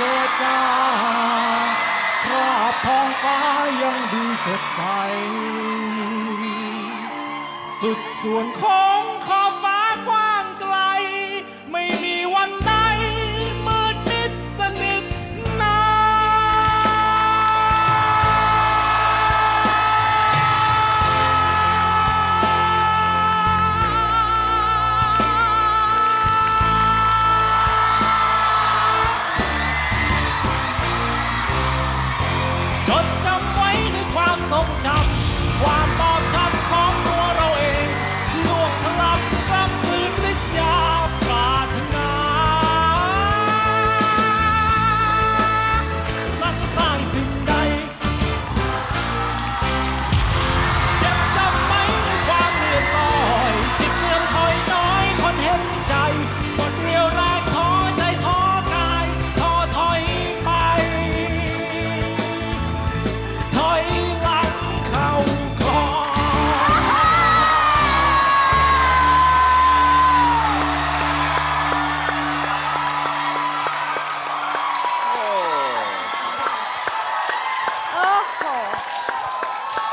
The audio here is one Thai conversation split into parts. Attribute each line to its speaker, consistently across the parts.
Speaker 1: เจอจาคราบท้องฟ้ายังดูสดใส สุดส่วนของเขา ทรงจำความบอ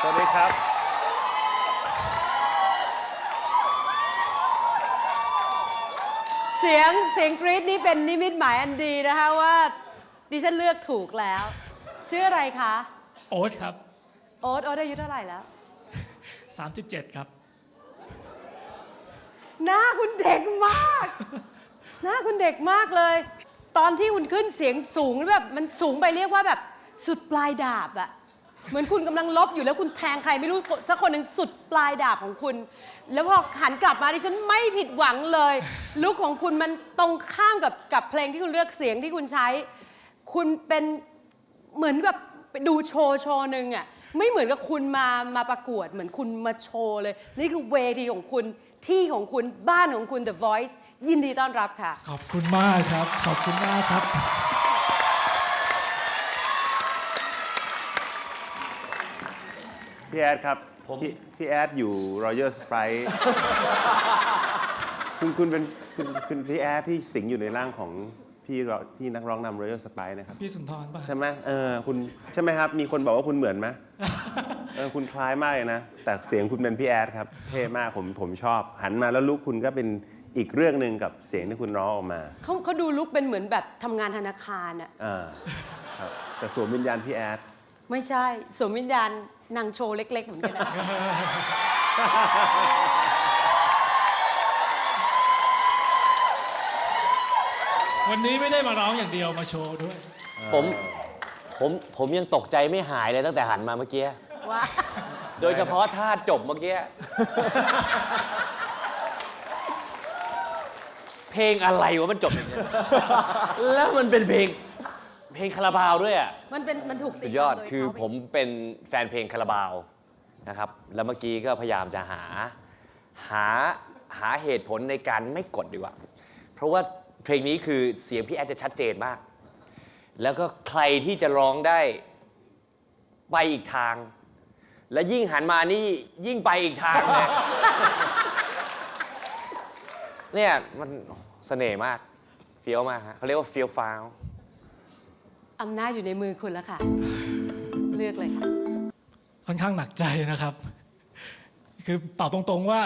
Speaker 2: วัสดีครับ
Speaker 3: เสียงเสียงกรี๊ดนี่เป็นนิมิตหมายอันดีนะคะว่าดิฉันเลือกถูกแล้ว ชื่ออะไรคะ
Speaker 1: โอ๊ตครับ
Speaker 3: โอ๊ตโอ๊ตอายุเท่าไหร่แล้ว
Speaker 1: 37 ครับ
Speaker 3: หน้าคุณเด็กมาก หน้าคุณเด็กมากเลย ตอนที่คุณขึ้นเสียงสูงแบบมันสูงไปเรียกว่าแบบสุดปลายดาบอะ เหมือนคุณกำลังลบอยู่แล้วคุณแทงใครไม่รู้สักคนหนึ่งสุดปลายดาบของคุณ แล้วพอหันกลับมาดิฉันไม่ผิดหวังเลย ลุคของคุณมันตรงข้ามกับกับเพลงที่คุณเลือกเสียงที่คุณใช้ คุณเป็นเหมือนกับไปดูโชว์โชว์หนึ่งอะไม่เหมือนกับคุณมามาประกวด เหมือนคุณมาโชว์เลย นี่คือเวทีของคุณที่ของคุณบ้านของคุณ The Voice ยินดีต้อนรับค่ะ
Speaker 1: ขอบคุณมากครับ ขอบคุณมากครับ
Speaker 2: พี่แอดครับพี่พี่แอดอยู่ Royal Sprite คุณคุณเป็นคุณคุณพี่แอดที่สิงอยู่ในร่างของพี่รพี่นักร้องนำ Royal Sprite นะครับ
Speaker 1: พี่สุนทรป่ะ
Speaker 2: ใช่ไหมเออคุณใช่ไหมครับ มีคนบอกว่าคุณเหมือนไหมเออคุณคล้ายมากเลยนะ แต่เสียงคุณเป็นพี่แอดครับ เท่มากผมผมชอบ หันมาแล้วลุกคุณก็เป็นอีกเรื่องหนึ่งกับเสียงที่คุณร้องออกมา
Speaker 3: เขาเขาดูลุกเป็นเหมือนแบบทำงานธนาคารอะ
Speaker 2: อ่าครับแต่สวมวิญญาณพี่แอด
Speaker 3: ไม่ใช่สวมวิญญาณ นางโชว์เล็ก ๆ เหมือนกันนะ
Speaker 1: วันนี้ไม่ได้มาร้องอย่างเดียวมาโชว์ด้วย
Speaker 4: ผมผมผมยังตกใจไม่หายเลยตั้งแต่หันมาเมื่อกี้
Speaker 3: ว่า
Speaker 4: โดยเฉพาะท่าจบเมื่อกี้ เพลงอะไรวะมันจบอย่างเงี้ยแล้วมันเป็นเพลง เพลงคาราบาวด้วยอะ
Speaker 3: มันเป็นมันถูกตี
Speaker 4: สุดยอด
Speaker 3: ความโคื
Speaker 4: อ
Speaker 3: เขา
Speaker 4: ผมเป็นแฟนเพลงคาราบาวนะครับ แล้วเมื่อกี้ก็พยายามจะหา หาหาเหตุผลในการไม่กดดีกว่า เพราะว่าเพลงนี้คือเสียงพี่แอดจะชัดเจนมาก แล้วก็ใครที่จะร้องได้ไปอีกทาง และยิ่งหันมานี่ยิ่งไปอีกทางเลย เนี่ยมันเสน่ห์มากเฟี้ยวมากฮะเขาเรียกว่าเฟี้ยวฟ้าว
Speaker 3: อำนาจอยู่ในมือคุณแล้วค่ะ เลือกเลยค่ะ
Speaker 1: ค่อนข้างหนักใจนะครับ คือตอบตรงๆว่า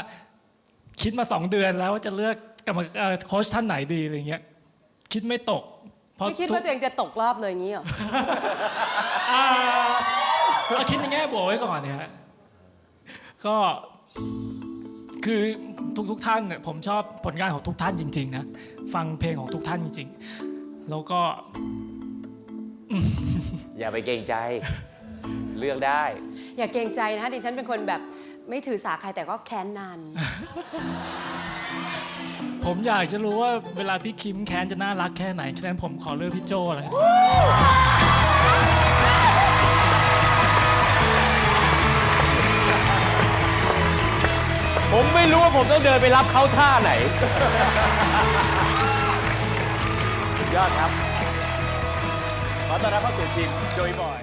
Speaker 1: คิดมาสองเดือนแล้วว่าจะเลือกกรรมเอ่อโค้ชท่านไหนดีอะไรเงี้ย คิดไม่ตก เพราะ
Speaker 3: ไม่คิด
Speaker 1: ทุก
Speaker 3: ว่าตัวเองจะตกรอบเลยอย่างนี้เหรอ
Speaker 1: อ่าเราคิดในแง่บวกไว้ก่อนเนี่ยฮะก็คือทุกๆท่านเนี่ยผมชอบผลงานของทุกท่านจริง ๆ นะ ฟังเพลงของทุกท่านจริง ๆ แล้วก็
Speaker 4: อย่าไปเกรงใจ เลือกได้
Speaker 3: อย่าเกรงใจนะคะดิฉันเป็นคนแบบไม่ถือสาใครแต่ก็แค้นนาน
Speaker 1: ผมอยากจะรู้ว่าเวลาพี่คิมแค้นจะน่ารักแค่ไหนฉะนั้นผมขอเลือกพี่โจเลย
Speaker 4: ผมไม่รู้ว่าผมต้องเดินไปรับเขาท่าไหนสุดยอดครับ ขอต้อนรับเข้าสู่ทีมโจยบอย